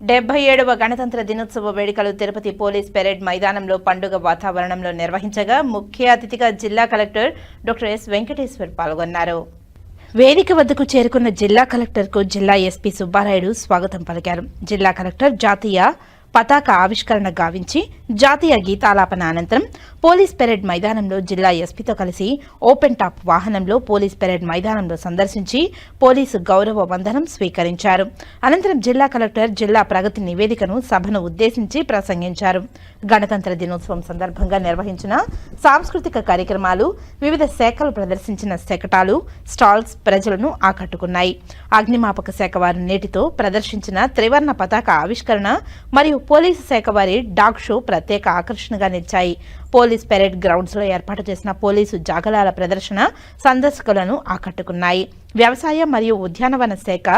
డెబ్బై ఏడవ గణతంత్ర దినోత్సవ వేడుకలు తిరుపతి పోలీస్ పెరేడ్ మైదానంలో పండుగ వాతావరణంలో నిర్వహించగా ముఖ్య అతిథిగా జిల్లా కలెక్టర్ డాక్టర్ ఎస్ వెంకటేశ్వర్ పాల్గొన్నారు. వేదిక వద్దకు చేరుకున్న జిల్లా కలెక్టర్కు జిల్లా ఎస్పీ సుబ్బారాయుడు స్వాగతం పలికారు. జిల్లా కలెక్టర్ జాతీయ పతాక ఆవిష్కరణ గావించి జాతీయ గీతాలాపన అనంతరం పోలీస్ పెరేడ్ మైదానంలో జిల్లా ఎస్పీతో కలిసి ఓపెన్ టాప్ వాహనంలో పోలీస్ పెరేడ్ మైదానంలో సందర్శించి పోలీసు గౌరవ వందనం స్వీకరించారు. అనంతరం జిల్లా కలెక్టర్ జిల్లా ప్రగతి నివేదికను సభను ఉద్దేశించి ప్రసంగించారు. గణతంత్ర దినోత్సవం సందర్భంగా నిర్వహించిన సాంస్కృతిక కార్యక్రమాలు వివిధ శాఖలు ప్రదర్శించిన శకటాలు స్టాల్స్ ప్రజలను ఆకట్టుకున్నాయి. అగ్నిమాపక శాఖ వారు నేటితో ప్రదర్శించిన త్రివర్ణ పతాక ఆవిష్కరణ మరియు పోలీసు శాఖ వారి డాగ్ షో ప్రత్యేక ఆకర్షణగా నిలిచాయి. పోలీస్ పెరేడ్ గ్రౌండ్స్లో ఏర్పాటు చేసిన పోలీసు జాగలాల ప్రదర్శన సందర్శకులను ఆకట్టుకున్నాయి. వ్యవసాయ మరియు ఉద్యానవన శాఖ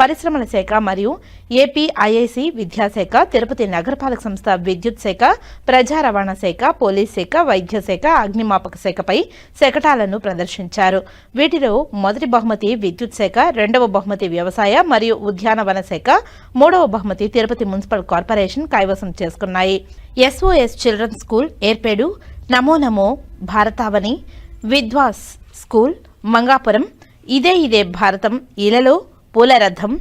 పరిశ్రమల శాఖ మరియు ఏపీ ఐఐసి విద్యాశాఖ తిరుపతి నగరపాలక సంస్థ విద్యుత్ శాఖ ప్రజా రవాణా శాఖ పోలీస్ శాఖ వైద్య శాఖ అగ్నిమాపక శాఖపై శకటాలను ప్రదర్శించారు. వీటిలో మొదటి బహుమతి విద్యుత్ శాఖ రెండవ బహుమతి వ్యవసాయ మరియు ఉద్యానవన శాఖ మూడవ బహుమతి తిరుపతి మున్సిపల్ కార్పొరేషన్ కైవసం చేసుకున్నాయి. ఎస్ఓఎస్ చిల్డ్రన్ స్కూల్ ఏర్పేడు నమో నమో భారతావని విద్వాస్ స్కూల్ మంగాపురం ఇదే ఇదే భారతం ఇలలో పూలరథం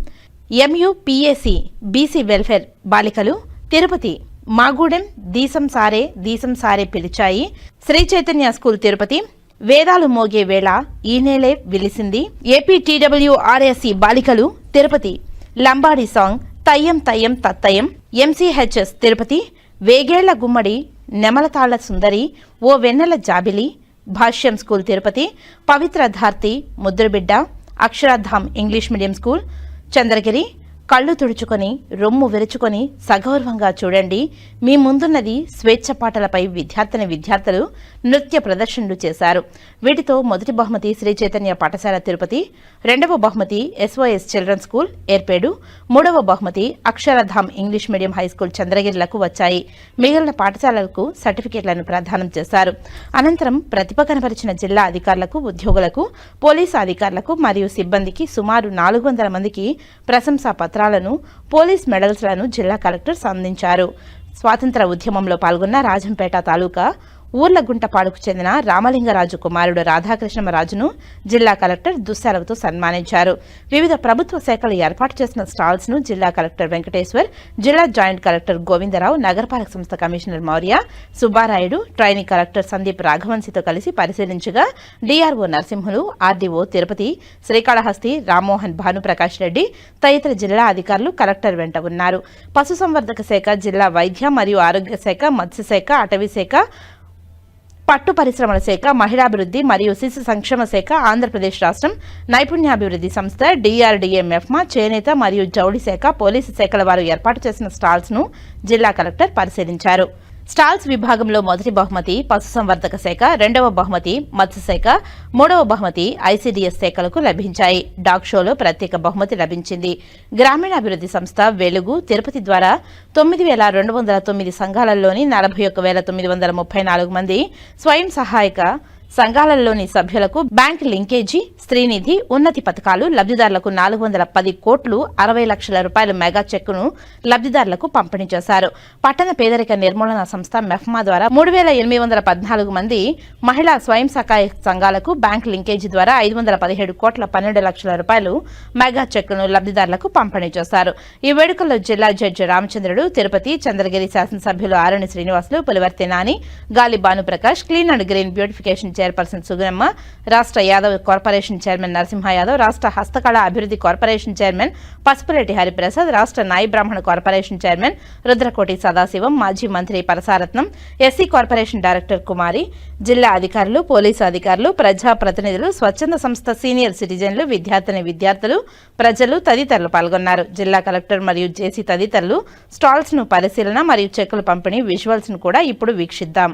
ఎంయుపిఎసి బీసీ వెల్ఫేర్ బాలికలు తిరుపతి మాగూడెం దీసం సారే దీసం సారే పిలిచాయి. శ్రీ చైతన్య స్కూల్ తిరుపతి వేదాలు మోగే వేళ ఈ నేలే విలిసింది. ఏపీ టీడబ్ల్యూఆర్ఎస్సి బాలికలు తిరుపతి లంబాడి సాంగ్ తయ్యం తయ్యం తత్తయం ఎంసీహెచ్ఎస్ తిరుపతి వేగేళ్ళ గుమ్మడి నెమలతాళ్ళ సుందరి ఓ వెన్నెల జాబిలి భాష్యం స్కూల్ తిరుపతి పవిత్ర ధార్తి ముద్రబిడ్డ Akshardham English medium school Chandragiri కళ్ళు తుడుచుకొని రొమ్ము విరుచుకొని సగౌరవంగా చూడండి. మీ ముందున్నది స్వేచ్ఛ పాటలపై విద్యార్థిని విద్యార్థులు నృత్య ప్రదర్శనలు చేశారు. వీటితో మొదటి బహుమతి శ్రీ చైతన్య పాఠశాల తిరుపతి రెండవ బహుమతి ఎస్ఓఎస్ చిల్డ్రన్ స్కూల్ ఏర్పేడు మూడవ బహుమతి Akshardham English medium high school చంద్రగిరిలకు వచ్చాయి. మిగిలిన పాఠశాలలకు సర్టిఫికేట్లను ప్రదానం చేశారు. అనంతరం ప్రతిభ కనపరిచిన జిల్లా అధికారులకు ఉద్యోగులకు పోలీసు అధికారులకు మరియు సిబ్బందికి సుమారు నాలుగు వందల మందికి ప్రశంసా పత్రాలను పోలీస్ మెడల్స్లను జిల్లా కలెక్టర్ అందించారు. స్వాతంత్ర ఉద్యమంలో పాల్గొన్న రాజంపేట తాలూకా ఊర్లగుంటపాడుకు చెందిన రామలింగరాజు కుమారుడు రాధాకృష్ణమరాజును జిల్లా కలెక్టర్ దుస్సెలవుతో సన్మానించారు. వివిధ ప్రభుత్వ శాఖలు ఏర్పాటు చేసిన స్టాల్స్ను జిల్లా కలెక్టర్ వెంకటేశ్వర్ జిల్లా జాయింట్ కలెక్టర్ గోవిందరావు నగరపాలక సంస్థ commissioner Mourya Subbarayudu training collector Sandeep రాఘవన్సితో కలిసి పరిశీలించగా డిఆర్ఓ నరసింహులు ఆర్డీఓ తిరుపతి శ్రీకాళహస్తి రామ్మోహన్ భానుప్రకాష్ రెడ్డి తదితర జిల్లా అధికారులు కలెక్టర్ వెంట ఉన్నారు. పశుసంవర్ధక శాఖ జిల్లా వైద్య మరియు ఆరోగ్య శాఖ మత్స్యశాఖ అటవీ శాఖ పట్టు పరిశ్రమల శాఖ మహిళాభివృద్ధి మరియు శిశు సంక్షేమ శాఖ ఆంధ్రప్రదేశ్ రాష్ట్రం నైపుణ్యాభివృద్ధి సంస్థ డిఆర్డీఏ మెఫ్మా చేనేత మరియు జౌళి శాఖ పోలీసు శాఖల వారు ఏర్పాటు చేసిన స్టాల్స్ను జిల్లా కలెక్టర్ పరిశీలించారు. స్టాల్స్ విభాగంలో మొదటి బహుమతి పశుసంవర్ధక శాఖ రెండవ బహుమతి మత్స్యశాఖ మూడవ బహుమతి ఐసీడీఎస్ శాఖలకు లభించాయి. డాగ్ షోలో ప్రత్యేక బహుమతి లభించింది. గ్రామీణాభివృద్ధి సంస్థ వెలుగు తిరుపతి ద్వారా తొమ్మిది వేల రెండు వందల తొమ్మిది సంఘాలలోని నలభై ఒక్క వేల తొమ్మిది వందల ముప్పై నాలుగు మంది స్వయం సహాయక సంఘాలలోని సభ్యులకు బ్యాంక్ లింకేజీ స్త్రీనిధి ఉన్నతి పథకాలు లబ్ధిదారులకు నాలుగు వందల పది కోట్లు అరవై లక్షల రూపాయల మెగా చెక్కును లబ్ధిదారులకు పంపిణీ చేశారు. పట్టణ పేదరిక నిర్మూలన సంస్థ మెఫ్మా ద్వారా మూడు వేల ఎనిమిది వందల పద్నాలుగు మంది మహిళా స్వయం సహాయ సంఘాలకు బ్యాంక్ లింకేజీ ద్వారా ఐదు వందల పదిహేడు కోట్ల పన్నెండు లక్షల రూపాయలు మెగా చెక్కును లబ్ధిదారులకు పంపిణీ చేశారు. ఈ వేడుకల్లో జిల్లా జడ్జి రామచంద్రుడు తిరుపతి చంద్రగిరి శాసనసభ్యులు ఆరణి Srinivasulu Pulivarthi Nani Gali Bhanuprakash clean and green beautification chairperson Suganamma రాష్ట్ర యాదవ్ కార్పొరేషన్ చైర్మన్ నరసింహ యాదవ్ రాష్ట్ర హస్తకళ అభివృద్ధి కార్పొరేషన్ చైర్మన్ పసుపురెడ్డి హరిప్రసాద్ రాష్ట్ర నాయి బ్రాహ్మణ కార్పొరేషన్ చైర్మన్ రుద్రకోటి సదాశివం మాజీ మంత్రి Parasaratnam SC corporation director Kumari జిల్లా అధికారులు పోలీసు అధికారులు ప్రజా ప్రతినిధులు స్వచ్ఛంద సంస్థ సీనియర్ సిటిజన్లు విద్యార్థిని విద్యార్థులు ప్రజలు తదితరులు పాల్గొన్నారు. జిల్లా కలెక్టర్ మరియు జేసీ తదితరులు స్టాల్స్ను పరిశీలన మరియు చెక్కులు పంపిణీ విజువల్స్ను కూడా ఇప్పుడు వీక్షిద్దాం.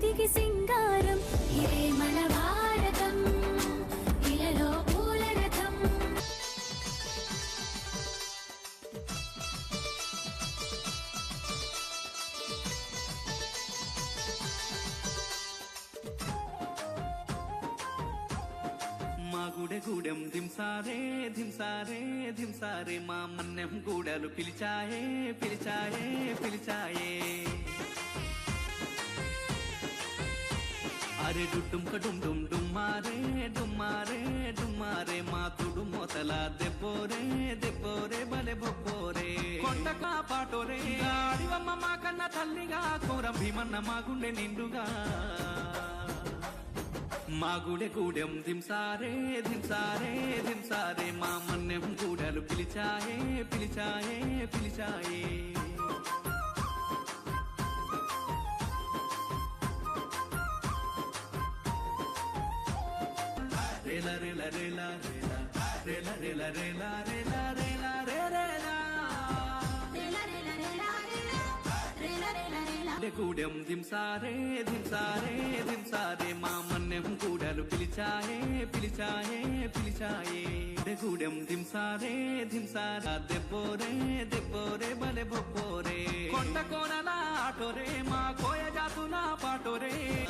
ప్రకృతికి సింగారం ఇదే మన భారతం ఇలలో పూల రథం. మా గుడెగూడెం దింసారే దింసారే దింసారే మా మన్నెం గూడలు పిలిచాయే పిలిచాయే పిలిచాయే. అరే డుడ్డుం కడుం డుమ్ డుమ్మారే డుమ్మారే డుమ్మారే. మా తుడు మొతల దెబ్బోరే దెబ్బోరే బలె బొబ్బోరే. కొండ కాపాటోరే. అడివమ్మ మా కన్న తల్లిగా కోరం భీమన్న మా గుండె నిండుగా. మా గుడె గూడెం దింసారే దింసారే దింసారే. మా మన్నెం గూడలు పిలిచాయే పిలిచాయే పిలిచాయే. గూడెం దింసారే దింసారే దింసారే. మా మన్నెం గూడలు పిలిచాయే పిలిచాయే పిలిచాయే. గూడెం దింసారే దింసారా. దెబ్బోరే దెబ్బోరే బలె బొబ్బోరే. కొండ కోనల ఆటోరే మా కోయ జాతుల పాటోరే.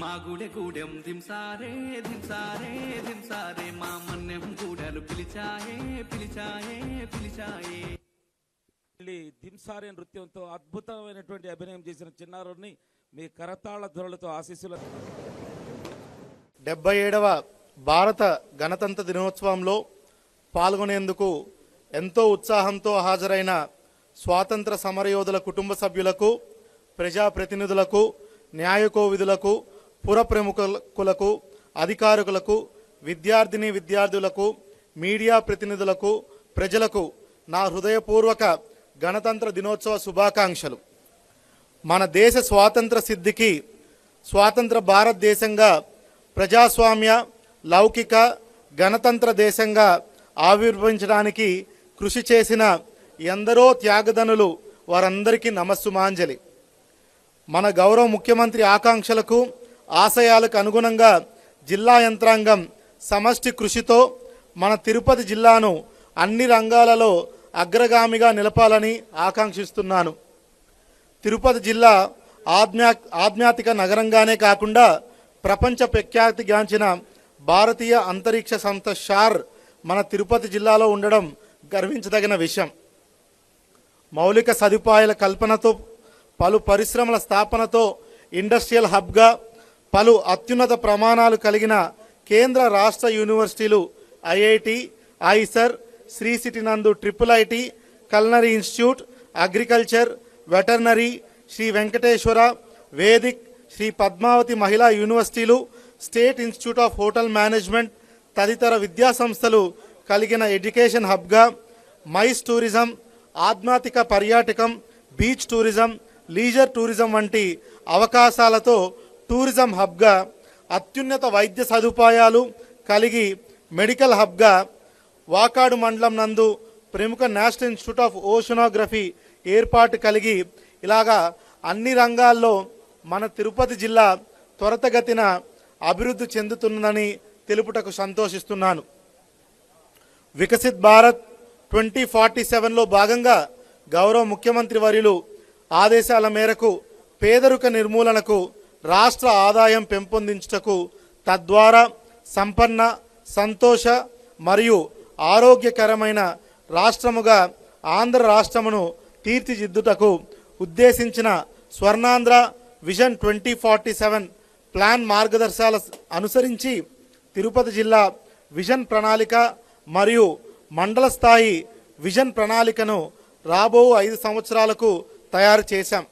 మా గుడె గూడెం దింసారే దింసారే దింసారే. మా మన్నెం గూడలు పిలిచాయే పిలిచాయే పిలిచాయే. దింసారే నృత్యంతో అద్భుతమైనటువంటి అభినయం చేసిన చిన్నారుని మీ కరతాళ ధ్వనులతో ఆశీస్సులు డెబ్బై ఏడవ భారత గణతంత్ర దినోత్సవంలో పాల్గొనేందుకు ఎంతో ఉత్సాహంతో హాజరైన స్వాతంత్ర సమరయోధుల కుటుంబ సభ్యులకు ప్రజాప్రతినిధులకు న్యాయకోవిధులకు పుర ప్రముఖులకు అధికారులకు విద్యార్థిని విద్యార్థులకు మీడియా ప్రతినిధులకు ప్రజలకు నా హృదయపూర్వక గణతంత్ర దినోత్సవ శుభాకాంక్షలు. మన దేశ స్వాతంత్ర సిద్ధికి స్వాతంత్ర భారతదేశంగా ప్రజాస్వామ్య లౌకిక గణతంత్ర దేశంగా ఆవిర్భవించడానికి కృషి చేసిన ఎందరో త్యాగదనులు వారందరికీ నమస్సుమాంజలి. మన గౌరవ ముఖ్యమంత్రి ఆకాంక్షలకు ఆశయాలకు అనుగుణంగా జిల్లా యంత్రాంగం సమష్టి కృషితో మన తిరుపతి జిల్లాను అన్ని రంగాలలో అగ్రగామిగా నిలపాలని ఆకాంక్షిస్తున్నాను. తిరుపతి జిల్లా ఆధ్యా ఆధ్యాత్మిక నగరంగానే కాకుండా ప్రపంచ ప్రఖ్యాతిగాంచిన భారతీయ అంతరిక్ష సంస్థ షార్ మన తిరుపతి జిల్లాలో ఉండడం గర్వించదగిన విషయం. మౌలిక సదుపాయాల కల్పనతో పలు పరిశ్రమల స్థాపనతో ఇండస్ట్రియల్ హబ్గా పలు అత్యున్నత ప్రమాణాలు కలిగిన కేంద్ర రాష్ట్ర యూనివర్సిటీలు ఐఐటి ఐసర్ శ్రీ సిటీ నందు triple IT culinary institute agriculture veterinary Sri Venkateswara Vedic Sri Padmavati మహిళా యూనివర్సిటీలు state institute of hotel management తదితర విద్యా సంస్థలు కలిగిన ఎడ్యుకేషన్ హబ్గా మైస్ టూరిజం ఆధ్యాత్మిక పర్యాటకం బీచ్ టూరిజం లీజర్ టూరిజం వంటి అవకాశాలతో టూరిజం హబ్గా అత్యున్నత వైద్య సదుపాయాలు కలిగి మెడికల్ హబ్గా వాకాడు మండలం నందు ప్రముఖ నేషనల్ ఇన్స్టిట్యూట్ ఆఫ్ ఓషనోగ్రఫీ ఏర్పాటు కలిగి ఇలాగా అన్ని రంగాల్లో మన తిరుపతి జిల్లా త్వరతగతిన అభివృద్ధి చెందుతుందని తెలుపుటకు సంతోషిస్తున్నాను. వికసిత్ భారత్ ట్వంటీ ఫార్టీ సెవెన్లో భాగంగా గౌరవ ముఖ్యమంత్రి వర్యులు ఆదేశాల మేరకు పేదరిక నిర్మూలనకు రాష్ట్ర ఆదాయం పెంపొందించుటకు తద్వారా సంపన్న సంతోష మరియు ఆరోగ్యకరమైన రాష్ట్రముగా ఆంధ్ర రాష్ట్రమును తీర్చిదిద్దుటకు ఉద్దేశించిన Swarnandhra vision twenty forty seven plan మార్గదర్శాల అనుసరించి తిరుపతి జిల్లా విజన్ ప్రణాళిక మరియు మండల స్థాయి విజన్ ప్రణాళికను రాబో ఐదు సంవత్సరాలకు తయారు చేశాం.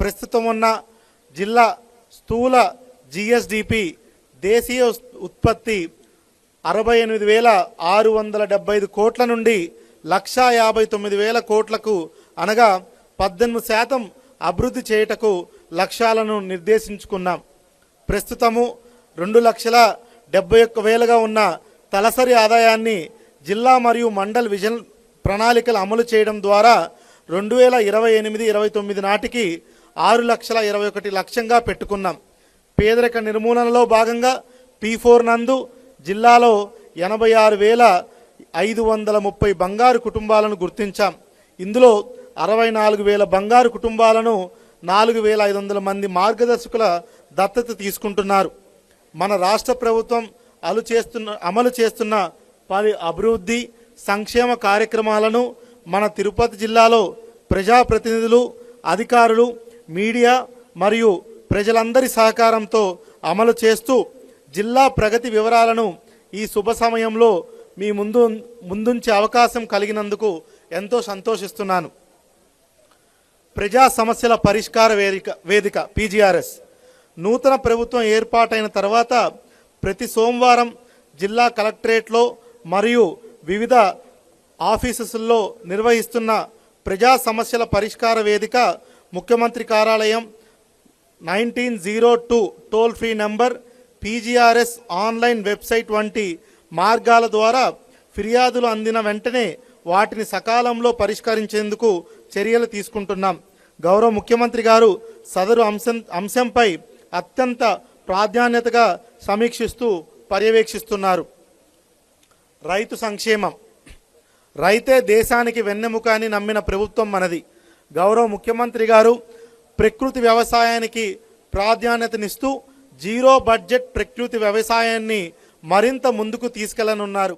ప్రస్తుతం ఉన్న జిల్లా స్థూల జిఎస్డిపి దేశీయ ఉత్పత్తి అరవై ఎనిమిది వేల ఆరు వందల డెబ్బై ఐదు కోట్ల నుండి లక్షా యాభై తొమ్మిది వేల కోట్లకు అనగా పద్దెనిమిది శాతం అభివృద్ధి చేయుటకు లక్ష్యాలను నిర్దేశించుకున్నాం. ప్రస్తుతము రెండు లక్షల డెబ్బై ఒక్క వేలుగా ఉన్న తలసరి ఆదాయాన్ని జిల్లా మరియు మండల్ విజన్ ప్రణాళికలు అమలు చేయడం ద్వారా రెండు వేల ఇరవై ఎనిమిది ఇరవై తొమ్మిది నాటికి ఆరు లక్షల ఇరవై ఒకటి లక్ష్యంగా పెట్టుకున్నాం. పేదరిక నిర్మూలనలో భాగంగా పీ ఫోర్ నందు జిల్లాలో ఎనభై ఆరు వేల ఐదు వందల ముప్పై బంగారు కుటుంబాలను గుర్తించాం. ఇందులో అరవై నాలుగు వేల బంగారు కుటుంబాలను నాలుగు వేల ఐదు వందల మంది మార్గదర్శకుల దత్తత తీసుకుంటున్నారు. మన రాష్ట్ర ప్రభుత్వం అలు చేస్తున్న అమలు చేస్తున్న పలు అభివృద్ధి సంక్షేమ కార్యక్రమాలను మన తిరుపతి జిల్లాలో ప్రజాప్రతినిధులు అధికారులు మీడియా మరియు ప్రజలందరి సహకారంతో అమలు చేస్తూ జిల్లా ప్రగతి వివరాలను ఈ శుభ సమయంలో మీ ముందు ముందుంచే అవకాశం కలిగినందుకు ఎంతో సంతోషిస్తున్నాను. ప్రజా సమస్యల పరిష్కార వేదిక వేదిక పీజీఆర్ఎస్. నూతన ప్రభుత్వం ఏర్పాటైన తర్వాత ప్రతి సోమవారం జిల్లా కలెక్టరేట్లో మరియు వివిధ ఆఫీసెస్లో నిర్వహిస్తున్న ప్రజా సమస్యల పరిష్కార వేదిక ముఖ్యమంత్రి కార్యాలయం nineteen zero two toll free number PGRS online website వంటి మార్గాల ద్వారా ఫిర్యాదులు అందిన వెంటనే వాటిని సకాలంలో పరిష్కరించేందుకు చర్యలు తీసుకుంటున్నాం. గౌరవ ముఖ్యమంత్రి గారు సదరు అంశం అంశంపై అత్యంత ప్రాధాన్యతగా సమీక్షిస్తూ పర్యవేక్షిస్తున్నారు. రైతు సంక్షేమం. రైతే దేశానికి వెన్నెముక అని నమ్మిన ప్రభుత్వం మనది. గౌరవ ముఖ్యమంత్రి గారు ప్రకృతి వ్యవసాయానికి ప్రాధాన్యతనిస్తూ జీరో బడ్జెట్ ప్రకృతి వ్యవసాయాన్ని మరింత ముందుకు తీసుకెళ్ళనున్నారు.